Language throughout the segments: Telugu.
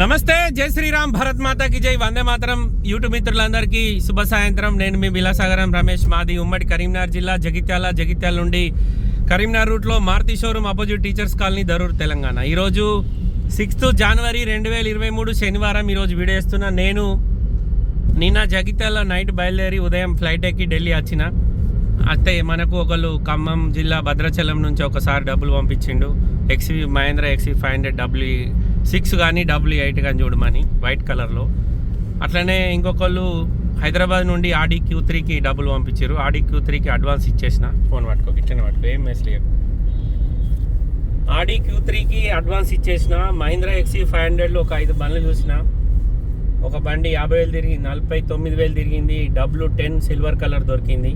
నమస్తే జై శ్రీరామ్ భరత్ మాతాకి జై. వందే మాతరం. యూట్యూబ్ మిత్రులందరికీ శుభ సాయంత్రం. నేను మీ విలాసాగరం రమేష్ మాది ఉమ్మడి కరీంనగర్ జిల్లా జగిత్యాల జగిత్యాల నుండి కరీంనగర్ రూట్లో Maruti showroom opposite teachers colony Darur Telangana. ఈరోజు సిక్స్త్ జనవరి రెండు వేల ఇరవై మూడు శనివారం ఈరోజు వీడియో నేను నిన్న జగిత్యాల నైట్ బయలుదేరి ఉదయం ఫ్లైట్ ఎక్కి ఢిల్లీ వచ్చిన. అయితే మనకు ఒకళ్ళు ఖమ్మం జిల్లా భద్రాచలం నుంచి ఒకసారి డబ్బులు పంపించిండు. XUV Mahindra XUV five hundred W six కానీ డబ్ల్యూ ఎయిట్ కానీ చూడమని వైట్ కలర్లో. అట్లనే ఇంకొకళ్ళు హైదరాబాద్ నుండి ఆడి క్యూ త్రీకి డబ్బులు పంపించారు. ఆడి క్యూ త్రీకి అడ్వాన్స్ ఇచ్చేసిన ఫోన్ పట్టుకో ఇట్లనే పట్టుకో ఏం మెస్ లేదు. ఆడి క్యూ త్రీకి అడ్వాన్స్ ఇచ్చేసిన మహీంద్రా ఎక్సీ ఫైవ్ హండ్రెడ్లో ఒక ఐదు బండ్లు చూసిన. ఒక బండి యాభై వేలు తిరిగింది నలభై తొమ్మిది వేలు తిరిగింది డబ్ల్యూ టెన్ సిల్వర్ కలర్ దొరికింది.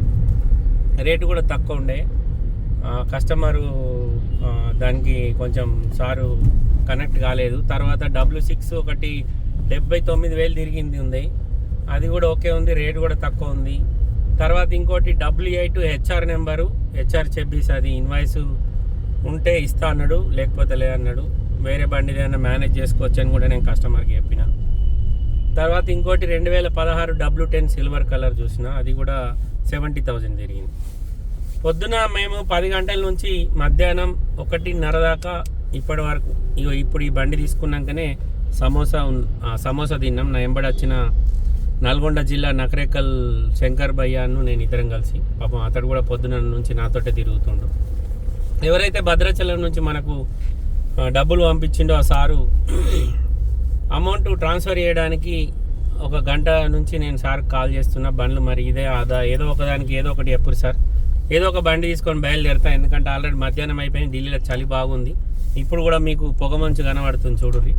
రేటు కూడా తక్కువ ఉండే. కస్టమరు దానికి కొంచెం సారు కనెక్ట్ కాలేదు. తర్వాత డబ్ల్యూ సిక్స్ ఒకటి డెబ్బై తొమ్మిది వేలు తిరిగింది ఉంది. అది కూడా ఓకే ఉంది రేటు కూడా తక్కువ ఉంది. తర్వాత ఇంకోటి W eight HR number. HR చెప్పేసి అది ఇన్వాయిస్ ఉంటే ఇస్తా అన్నాడు లేకపోతే లేదన్నాడు వేరే బండి ఏదైనా మేనేజ్ చేసుకోవచ్చు అని కూడా నేను కస్టమర్కి చెప్పిన. తర్వాత ఇంకోటి రెండు వేల పదహారు డబ్ల్యూ టెన్ సిల్వర్ కలర్ చూసిన అది కూడా సెవెంటీ థౌజండ్ తిరిగింది. పొద్దున మేము పది గంటల నుంచి మధ్యాహ్నం ఒకటిన్నర దాకా ఇప్పటి వరకు ఇగో ఇప్పుడు ఈ బండి తీసుకున్నాకనే సమోసా ఆ, సమోసా తిన్నాం. నా ఎంబడి వచ్చిన నల్గొండ జిల్లా నకరేకల్ శంకర్ భయ్యాను నేను ఇద్దరం కలిసి. పాపం అతడు కూడా పొద్దున నుంచి నాతోటే తిరుగుతుండు. ఎవరైతే భద్రాచలం నుంచి మనకు డబ్బులు పంపించిండో ఆ సారు అమౌంట్ ట్రాన్స్ఫర్ చేయడానికి ఒక గంట నుంచి నేను సార్ కాల్ చేస్తున్నా. బండ్లు మరి ఇదే ఆదా ఏదో ఒకదానికి ఏదో ఒకటి ఎప్పుడు సార్. ఏదో ఒక బండి తీసుకొని బయలుదేరుతా ఎందుకంటే ఆల్రెడీ మధ్యాహ్నం అయిపోయింది ఢిల్లీలో చలి బాగుంది. ఇప్పుడు కూడా మీకు పొగ మంచు కనబడుతుంది చూడుర్రి.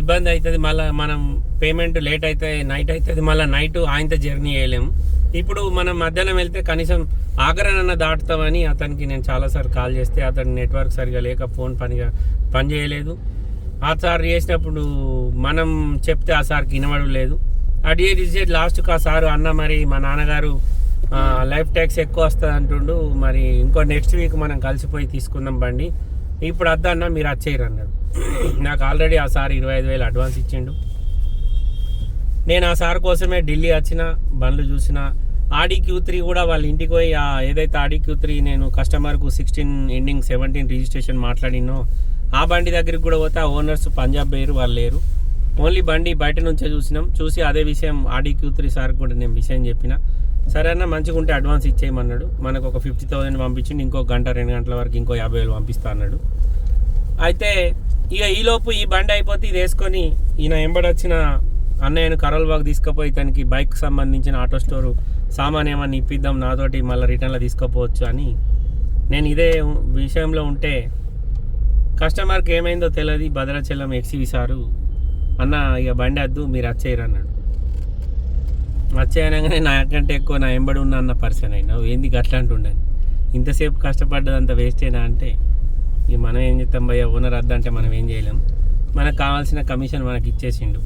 ఇబ్బంది అవుతుంది మళ్ళీ మనం పేమెంట్ లేట్ అయితే నైట్ అవుతుంది మళ్ళీ నైట్ ఆయనతో జర్నీ చేయలేము. ఇప్పుడు మనం మధ్యాహ్నం వెళ్తే కనీసం ఆగ్రహనన్న దాటుతామని అతనికి నేను చాలాసార్లు కాల్ చేస్తే అతని నెట్వర్క్ సరిగా లేక ఫోన్ పనిగా పని చేయలేదు. ఆ సార్ చేసినప్పుడు మనం చెప్తే ఆ సార్కి వినబడలేదు. అడిగే డిసైడ్ లాస్ట్కి ఆ సారు అన్న మరి మా నాన్నగారు లైఫ్ ట్యాక్స్ ఎక్కువ వస్తుంది అంటుండు. మరి ఇంకో నెక్స్ట్ వీక్ మనం కలిసిపోయి తీసుకుందాం బండి. ఇప్పుడు అద్దన్న మీరు వచ్చేయరు అన్నాడు నాకు ఆల్రెడీ ఆ సార్ ఇరవై ఐదు వేలు అడ్వాన్స్ ఇచ్చిండు. నేను ఆ సార్ కోసమే ఢిల్లీ వచ్చిన బండ్లు చూసిన. ఆడి క్యూ త్రీ కూడా వాళ్ళ ఇంటికి పోయి ఏదైతే ఆడి క్యూ త్రీ నేను కస్టమర్కు సిక్స్టీన్ ఎండింగ్ సెవెంటీన్ రిజిస్ట్రేషన్ మాట్లాడినో ఆ బండి దగ్గరికి కూడా పోతే. ఆ ఓనర్స్ పంజాబ్ వేరు వాళ్ళు లేరు. ఓన్లీ బండి బయట నుంచే చూసినాం. చూసి అదే విషయం ఆడి క్యూ త్రీ సార్ కూడా నేను విషయం చెప్పిన. సరే అన్న మంచిగా ఉంటే అడ్వాన్స్ ఇచ్చేయమన్నాడు. మనకు ఒక ఫిఫ్టీ థౌసండ్ పంపించిండు ఇంకో గంట రెండు గంటల వరకు ఇంకో యాభై వేలు పంపిస్తా అన్నాడు. అయితే ఇక ఈలోపు ఈ బండి అయిపోతే ఇది వేసుకొని ఈయన ఎంబడొచ్చిన అన్నయ్యను కరోల్బాగ్ తీసుకుపోయి తనకి బైక్ సంబంధించిన ఆటో స్టోరు సామాన్ ఏమన్నా ఇప్పిద్దాం నాతోటి మళ్ళీ రిటర్న్లో తీసుకుపోవచ్చు అని. నేను ఇదే విషయంలో ఉంటే కస్టమర్కి ఏమైందో తెలియదు భద్రాచలం ఎక్సివి సారు అన్న ఇక బండి వద్దు మీరు వచ్చేయరు అన్నాడు వచ్చేయనగానే నాకంటే ఎక్కువ నా ఎంబడి ఉన్నా అన్న పర్సన్ అయినా. ఏంది అట్లా అంటుండని ఇంతసేపు కష్టపడ్డదంతా వేస్టేనా అంటే? ఇక మనం ఏం చేస్తాం భయ్య? ఓనర్ వద్దంటే మనం ఏం చేయలేం. మనకు కావాల్సిన కమిషన్ మనకి ఇచ్చేసిండు.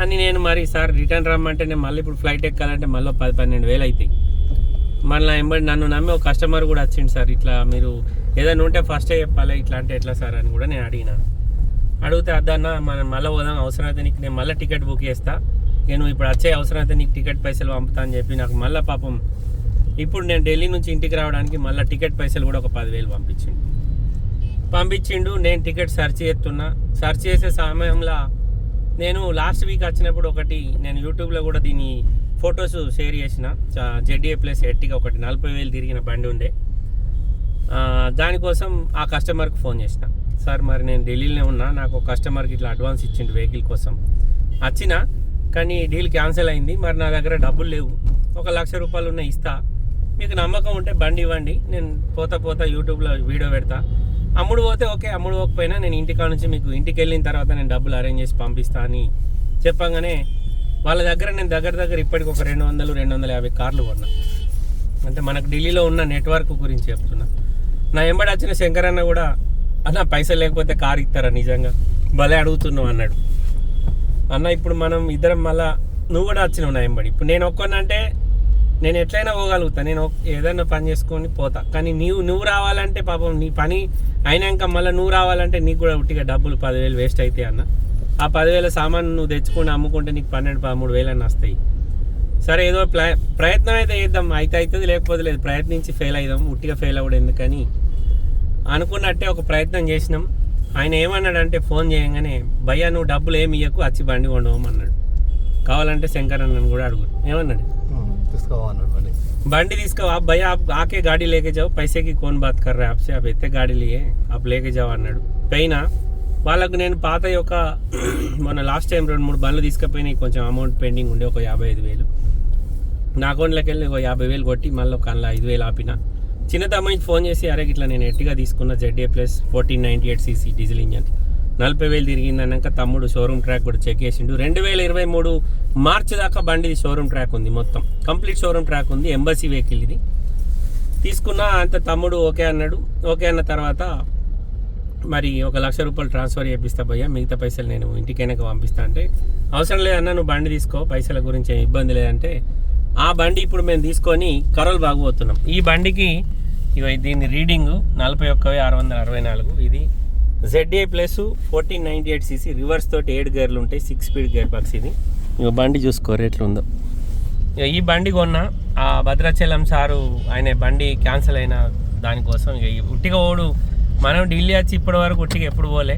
అని నేను మరి సార్ రిటర్న్ రమ్మంటే నేను మళ్ళీ ఇప్పుడు ఫ్లైట్ ఎక్కాలంటే మళ్ళీ పది పన్నెండు వేలు అవుతాయి మళ్ళీ ఎంబడి నన్ను నమ్మి ఒక కస్టమర్ కూడా వచ్చిండు సార్. ఇట్లా మీరు ఏదైనా ఉంటే ఫస్టే చెప్పాలి. ఇట్లా అంటే ఎట్లా సార్ అని కూడా నేను అడిగినాను. అడిగితే అద్దన్న మనం మళ్ళీ పోదాం. అవసరం అయితే నీకు నేను మళ్ళీ టికెట్ బుక్ చేస్తాను నేను ఇప్పుడు వచ్చే అవసరం అయితే నీకు టికెట్ పైసలు పంపుతా అని చెప్పి నాకు మళ్ళీ పాపం ఇప్పుడు నేను ఢిల్లీ నుంచి ఇంటికి రావడానికి మళ్ళీ టికెట్ పైసలు కూడా ఒక పదివేలు పంపించిండు. పంపించిండు నేను టికెట్ సెర్చ్ చేస్తున్నా. సెర్చ్ చేసే సమయంలో నేను లాస్ట్ వీక్ వచ్చినప్పుడు ఒకటి నేను యూట్యూబ్లో కూడా దీని ఫొటోస్ షేర్ చేసిన. జెడ్ఏ ప్లస్ ఎట్టిగా ఒకటి నలభై వేలు తిరిగిన బండి ఉండే. దానికోసం ఆ కస్టమర్కి ఫోన్ చేసిన. సార్ మరి నేను ఢిల్లీలోనే ఉన్నా. నాకు కస్టమర్కి ఇట్లా అడ్వాన్స్ ఇచ్చిండు వెహికల్ కోసం. వచ్చిన. కానీ డీల్ క్యాన్సిల్ అయింది. మరి నా దగ్గర డబ్బులు లేవు. ఒక లక్ష రూపాయలు ఉన్న ఇస్తా. మీకు నమ్మకం ఉంటే బండి ఇవ్వండి. నేను పోతా పోతా యూట్యూబ్లో వీడియో పెడతా. అమ్ముడు పోతే ఓకే అమ్ముడు పోకపోయినా నేను ఇంటికాడ నుంచి మీకు ఇంటికి వెళ్ళిన తర్వాత నేను డబ్బులు అరేంజ్ చేసి పంపిస్తా అని చెప్పగానే వాళ్ళ దగ్గర నేను దగ్గర దగ్గర ఇప్పటికి ఒక రెండు వందలు రెండు వందల యాభై కార్లు కొన్నా. అంటే మనకు ఢిల్లీలో ఉన్న నెట్వర్క్ గురించి చెప్తున్నా. నా ఎంబడి వచ్చిన శంకరన్న కూడా అన్న పైసలు లేకపోతే కారు ఇస్తారా నిజంగా? భలే అడుగుతున్నావు అన్నాడు. అన్న ఇప్పుడు మనం ఇద్దరం మళ్ళా నువ్వు కూడా వచ్చినావు నా ఎంబడి ఇప్పుడు నేను ఒక్కనంటే నేను ఎట్లయినా పోగలుగుతా. నేను ఏదైనా పని చేసుకొని పోతా. కానీ నీవు నువ్వు రావాలంటే పాపం నీ పని అయినాక మళ్ళీ నువ్వు రావాలంటే నీకు కూడా ఉట్టిగా డబ్బులు పదివేలు వేస్ట్ అవుతాయి అన్న. ఆ పదివేల సామాన్ నువ్వు తెచ్చుకొని అమ్ముకుంటే నీకు పన్నెండు పదమూడు వేలు అని వస్తాయి. సరే ఏదో ప్లా ప్రయత్నం అయితే చేద్దాం. అయితే అవుతుంది లేకపోతే లేదు. ప్రయత్నించి ఫెయిల్ అవుదాం ఉట్టిగా ఫెయిల్ అవ్వడం ఎందుకని? అనుకున్నట్టే ఒక ప్రయత్నం చేసినాం. ఆయన ఏమన్నాడంటే ఫోన్ చేయగానే భయ్యా నువ్వు డబ్బులు ఏమి ఇయ్యకు వచ్చి బండి కొండవమన్నాడు కావాలంటే శంకర్ అన్నను కూడా అడుగు ఏమన్నాడు తీసుకోవాలన్నాడు బండి బండి తీసుకో आप भैया आप आके गाड़ी लेके जाओ पैसे की कौन बात कर रहा है आपसे आप ఎత్తే గాడి लिए आप लेके जाओ అన్నాడు పోయినా వాళ్ళకు నేను పాత యొక్క మొన్న లాస్ట్ టైం రెండు మూడు బండ్లు తీసుకుపోయినాయి కొంచెం అమౌంట్ పెండింగ్ ఉండే ఒక యాభై ఐదు వేలు నా అకౌంట్లోకి వెళ్ళి ఒక యాభై వేలు కొట్టి మళ్ళీ ఒక అందులో ఐదు వేలు ఆపిన చిన్న తమ్ముడికి ఫోన్ చేసి అరే ఇట్లా నేను ఎట్టిగా తీసుకున్న ZA plus fourteen ninety eight CC diesel engine. నలభై వేలు తిరిగింది అన్నాక తమ్ముడు షోరూమ్ ట్రాక్ కూడా చెక్ చేసిండు. రెండు వేల ఇరవై మూడు మార్చి దాకా బండి షోరూమ్ ట్రాక్ ఉంది మొత్తం. కంప్లీట్ షోరూమ్ ట్రాక్ ఉంది ఎంబసీ వెహికల్ ఇది. తీసుకున్న అంత తమ్ముడు ఓకే అన్నాడు. ఓకే అన్న తర్వాత మరి ఒక లక్ష రూపాయలు ట్రాన్స్ఫర్ చేపిస్తా భయ్యా మిగతా పైసలు నేను ఇంటికైనా పంపిస్తా అంటే అవసరం లేదన్నా నువ్వు బండి తీసుకో పైసల గురించి ఏం ఇబ్బంది లేదంటే ఆ బండి ఇప్పుడు మేము తీసుకొని కరోల్ బాగుపోతున్నాం. ఈ బండికి ఇవి దీని రీడింగ్ నలభై ఒక్క ఆరు వందల అరవై నాలుగు. ఇది ZA plus fourteen ninety eight CC reverse తోటి ఏడు గేర్లు ఉంటాయి. సిక్స్ స్పీడ్ గేర్ బాక్స్ ఇది. ఇక బండి చూసుకో ఎట్లుందో ఇక ఈ బండి కొన్న ఆ భద్రాచలం సారు ఆయన బండి క్యాన్సిల్ అయిన దానికోసం ఇక ఈ ఉట్టిగా ఓడు. మనం ఢిల్లీ వచ్చి ఇప్పటి వరకు ఉట్టిగా ఎప్పుడు పోలే.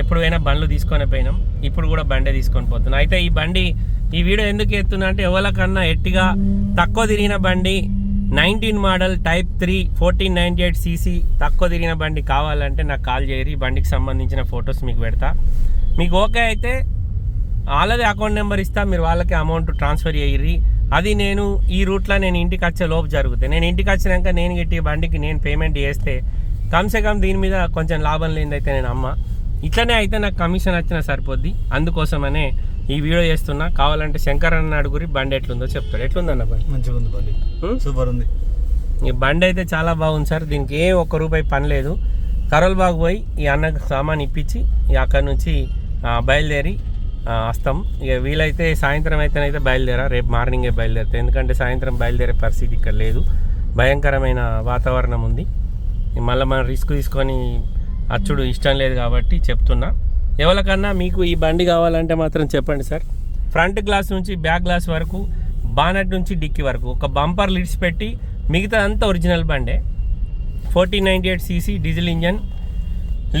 ఎప్పుడు పోయినా బండ్లు తీసుకొని పోయినాం. ఇప్పుడు కూడా బండే తీసుకొని పోతున్నాం. అయితే ఈ బండి ఈ వీడియో ఎందుకు ఎత్తున్నా అంటే ఎవరికన్నా ఎట్టిగా తక్కువ తిరిగిన బండి nineteen model type three fourteen ninety eight CC తక్కువ తిరిగిన బండి కావాలంటే నాకు కాల్ చేయరు. ఈ బండికి సంబంధించిన ఫొటోస్ మీకు పెడతా. మీకు ఓకే అయితే వాళ్ళది అకౌంట్ నెంబర్ ఇస్తా మీరు వాళ్ళకి అమౌంట్ ట్రాన్స్ఫర్ చేయర్రి. అది నేను ఈ రూట్లో నేను ఇంటికి వచ్చే లోపు జరుగుతాయి. నేను ఇంటికి వచ్చినాక నేను గిట్టి బండికి నేను పేమెంట్ చేస్తే కమ్సే కమ్ దీని మీద కొంచెం లాభం లేనిదైతే నేను అమ్మ. ఇట్లనే అయితే నాకు కమిషన్ వచ్చినా సరిపోద్ది. అందుకోసమనే ఈ వీడియో చేస్తున్నా. కావాలంటే శంకర్ అన్న అడుగురి బండి ఎట్లుందో చెప్తాడు. ఎట్లుందన్న బండి? మంచిగా ఉంది బండి? సూపర్ ఉంది. ఈ బండి అయితే చాలా బాగుంది సార్. దీనికి ఏ ఒక్క రూపాయి పని లేదు. కరోల్ బాగు పోయి ఈ అన్నకు సామాన్ ఇప్పించి అక్కడి నుంచి బయలుదేరి వస్తాం. ఇక వీలైతే సాయంత్రం అయితేనైతే బయలుదేరా. రేపు మార్నింగే బయలుదేరుతాయి ఎందుకంటే సాయంత్రం బయలుదేరే పరిస్థితి ఇక్కడ లేదు. భయంకరమైన వాతావరణం ఉంది. మళ్ళీ మనం రిస్క్ తీసుకొని అచ్చుడు ఇష్టం లేదు కాబట్టి చెప్తున్నా. ఎవరికన్నా మీకు ఈ బండి కావాలంటే మాత్రం చెప్పండి సార్. ఫ్రంట్ గ్లాస్ నుంచి బ్యాక్ గ్లాస్ వరకు బానట్ నుంచి డిక్కీ వరకు. ఒక బంపర్ లిడ్స్ పెట్టి మిగతా అంతా ఒరిజినల్ బండే. Fourteen ninety eight CC diesel engine.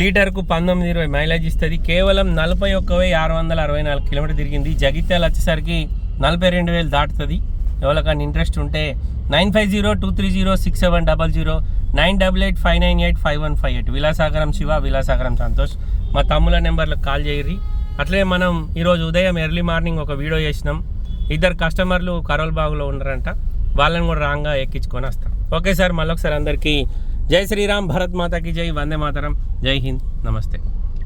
లీటర్కు పంతొమ్మిది ఇరవై మైలేజ్ ఇస్తుంది. కేవలం నలభై ఒక్క వెయ్యి ఆరు వందల అరవై నాలుగు కిలోమీటర్ తిరిగింది. జగిత్యాల వచ్చేసరికి నలభై రెండు వేలు దాటుతుంది. ఎవరికైనా ఇంట్రెస్ట్ ఉంటే nine five zero two three zero six seven double zero nine double eight five nine eight five one five eight. Vilasagaram Shiva Vilasagaram Santosh. మా తమ్ముల నెంబర్లకు కాల్ చేయరి అట్లే మనం ఈరోజు ఉదయం ఎర్లీ మార్నింగ్ ఒక వీడియో చేసినాం. ఇద్దరు కస్టమర్లు కరోల్ బాగులో ఉన్నారంట. వాళ్ళని కూడా రాంగా ఎక్కించుకొని వస్తాం. ఓకే సార్ మళ్ళొకసారి అందరికీ జై శ్రీరామ్ భరత్ మాతాకి జై వందే మాతరం. జై హింద్ నమస్తే.